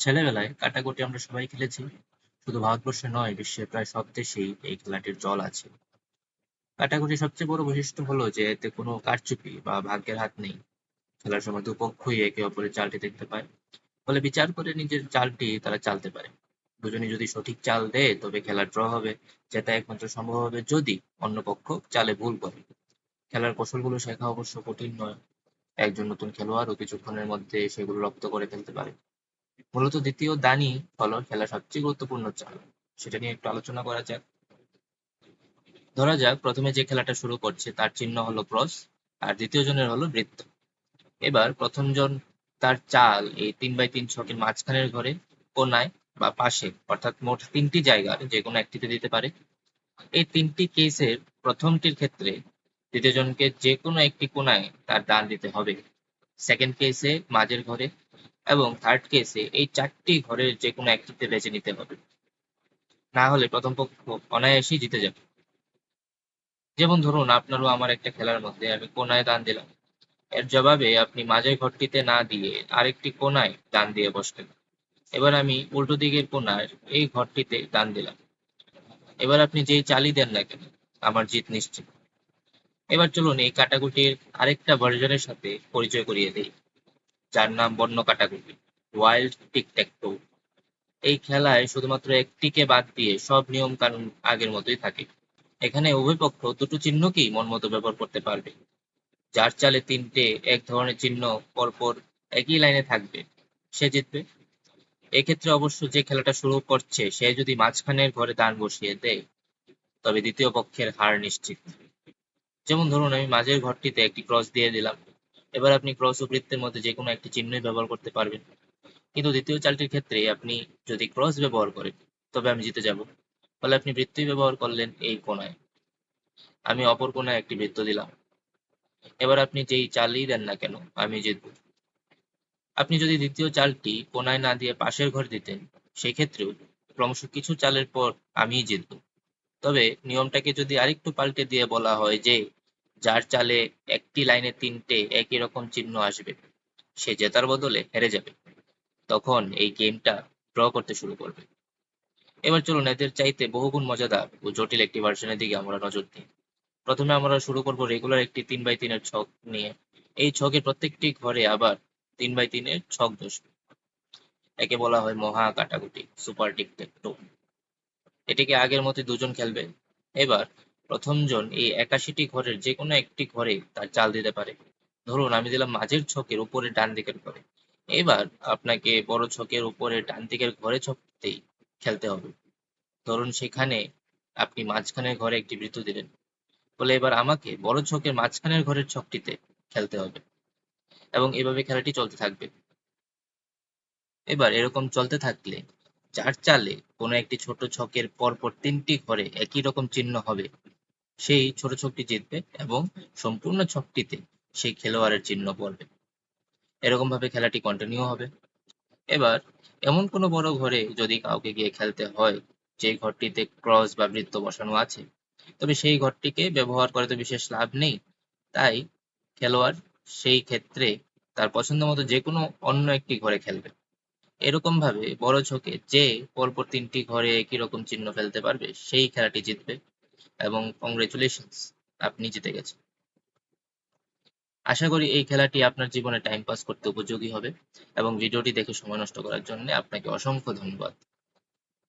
ছেলেবেলায় কাটাকুটি আমরা সবাই খেলেছি। শুধু ভারতবর্ষে নয়, বিশ্বের প্রায় সব দেশেই এই খেলাটির চল আছে। কাটাকুটির সবচেয়ে বড় বৈশিষ্ট্য হলো যে এতে কোনো কারচুপি বা ভাগ্যের হাত নেই। খেলার সময় দুপক্ষই একে অপরের চালটি দেখতে পায়। ফলে বিচার করে নিজের চালটি তারা চালতে পারে। দুজনে যদি সঠিক চাল দেয়, তবে খেলা ড্র হবে, যেটা একমাত্র সম্ভব হবে যদি অন্য পক্ষ চালে ভুল করে। খেলার কৌশলগুলো শেখা অবশ্য কঠিন নয়। একজন নতুন খেলোয়াড়ও কিছুক্ষণের মধ্যে সেগুলো রপ্ত করে ফেলতে পারে। মূলত দ্বিতীয় দানই হলো খেলার সবচেয়ে গুরুত্বপূর্ণ চাল। সেটা নিয়ে একটু আলোচনা করা যাক। ধরা যাক, প্রথমে যে খেলাটা শুরু করছে, তার চিহ্ন হলো ক্রস আর দ্বিতীয় জনের হলো বৃত্ত। এবার প্রথম জন তার চাল এই তিন বাই তিন ছকের মাঝখানের ঘরে, কোনায় বা পাশে, অর্থাৎ মোট তিনটি জায়গার যে কোনো একটিতে দিতে পারে। এই তিনটি কেসের প্রথমটির ক্ষেত্রে দ্বিতীয় জনকে যে কোনো একটি কোনায় তার দান দিতে হবে। সেকেন্ড কেসে মাঝের ঘরে এবং থার্ড কেসে এই চারটি ঘরের যে কোনো একটিতে বেছে নিতে হবে। না হলে প্রথম পক্ষ অনায়াসেই জিতে যাবে। যেমন ধরুন, আপনারও আমার একটা খেলার মধ্যে আমি কোনায় দান দিলাম। এর জবাবে আপনি মাঝের ঘরটিতে না দিয়ে আরেকটি কোনায় দান দিয়ে বসলেন। এবার আমি উল্টো দিকের কোনার এই ঘরটিতে দান দিলাম। এবার আপনি যেই চালি দেন না কেন, আমার জিত নিশ্চিত। এবার চলুন এই কাটাকুটির আরেকটা ভার্জনের সাথে পরিচয় করিয়ে দিই। যার নাম বন্য কাটাকুটি ওয়াইল্ড টিকট্যাকটো এই খেলায় শুধুমাত্র একটিকে বাদ দিয়ে সব নিয়ম কানুন আগের মতোই থাকে। এখানে উভয় পক্ষ দুটো চিহ্নকেই মন মতো ব্যবহার করতে পারবে। যার চালে তিনটে এক ধরনের চিহ্ন পরপর একই লাইনে থাকবে, সে জিতবে। এক্ষেত্রে অবশ্য যে খেলাটা শুরু করছে, সে যদি মাঝখানের ঘরে দান বসিয়ে দেয়, তবে দ্বিতীয় পক্ষের হার নিশ্চিত। যেমন ধরুন, আমি মাঝের ঘরটিতে একটি ক্রস দিয়ে দিলাম। এবার আপনি ক্রস ও বৃত্তের মধ্যে যে কোনো একটি চিহ্নই ব্যবহার করতে পারবেন। কিন্তু দ্বিতীয় চালটির ক্ষেত্রে আপনি যদি ক্রস ব্যবহার করেন, তবে আমি জিতে যাব। ফলে আপনি বৃত্তই ব্যবহার করলেন এই কোনায় আমি অপর কোনায় একটি বৃত্ত দিলাম। এবার আপনি যেই চালই দেন না কেন, আমি জিতব। আপনি যদি দ্বিতীয় চালটি কোনায় না দিয়ে পাশের ঘর দিতেন, সেক্ষেত্রেও ক্রমশ কিছু চালের পর আমিই জিতব। তবে নিয়মটাকে যদি আরেকটু পাল্টে দিয়ে বলা হয় যে যার চালে একটি লাইনে তিনটে একই রকম চিহ্ন আসবে, সে জেতার বদলে হেরে যাবে। তখন এই গেমটা ড্র করতে শুরু করবে। এবার চলুন, এদের চাইতে বহুগুণ মজাদার ও জটিল একটি ভার্সনের দিকে আমরা নজর দিই। প্রথমে আমরা শুরু করব রেগুলার একটি তিন বাই তিনের ছক নিয়ে। এই ছকের প্রত্যেকটি ঘরে আবার তিন বাই তিনের ছক বসবে। একে বলা হয় মহা কাটাকুটি সুপার টিকটেকটো এটিকে আগের মতো দুজন খেলবে। এবার প্রথমজন এই একাশিটি ঘরের যে কোনো একটি ঘরে তার চাল দিতে পারে। ধরুন, আমি দিলাম মাঝের ছকের উপরে ডান দিকের ঘরে। এবার আপনাকে বড় ছকের উপরে ডান দিকের ঘরে ছকতেই খেলতে হবে। ধরুন, সেখানে আপনি মাঝখানের ঘরে একটি বৃত্ত দিলেন। বলে এবার আমাকে বড় ছকের মাঝখানের ঘরের ছকটিতে খেলতে হবে। এবং এভাবে খেলাটি চলতে থাকবে। এবার এরকম চলতে থাকলে চার চালে কোনো একটি ছোট ছকের পরপর তিনটি ঘরে একই রকম চিহ্ন হবে সেই ছোট ছকটি জিতবে এবং সম্পূর্ণ ছকটিতে সেই খেলোয়াড়ের চিহ্ন পড়বে। এরকম ভাবে খেলাটি কন্টিনিউ হবে। এবার এমন কোনো বড় ঘরে যদি কাউকে গিয়ে খেলতে হয়, যে ঘরটিতে ক্রস বা বৃত্ত বসানো আছে, তবে সেই ঘরটিকে ব্যবহার করে তো বিশেষ লাভ নেই। তাই খেলোয়াড় সেই ক্ষেত্রে তার পছন্দ মতো যে কোনো অন্য একটি ঘরে খেলবে। এরকম ভাবে বড় ছকে যে পরপর তিনটি ঘরে একই রকম চিহ্ন ফেলতে পারবে, সেই খেলাটি জিতবে। এবং কংগ্রেচুলেশনস আপনি জিতে গেছেন। আশা করি এই খেলাটি আপনার জীবনে টাইম পাস করতে উপযোগী হবে এবং ভিডিওটি দেখে সময় নষ্ট করার জন্য আপনাকে অসংখ্য ধন্যবাদ।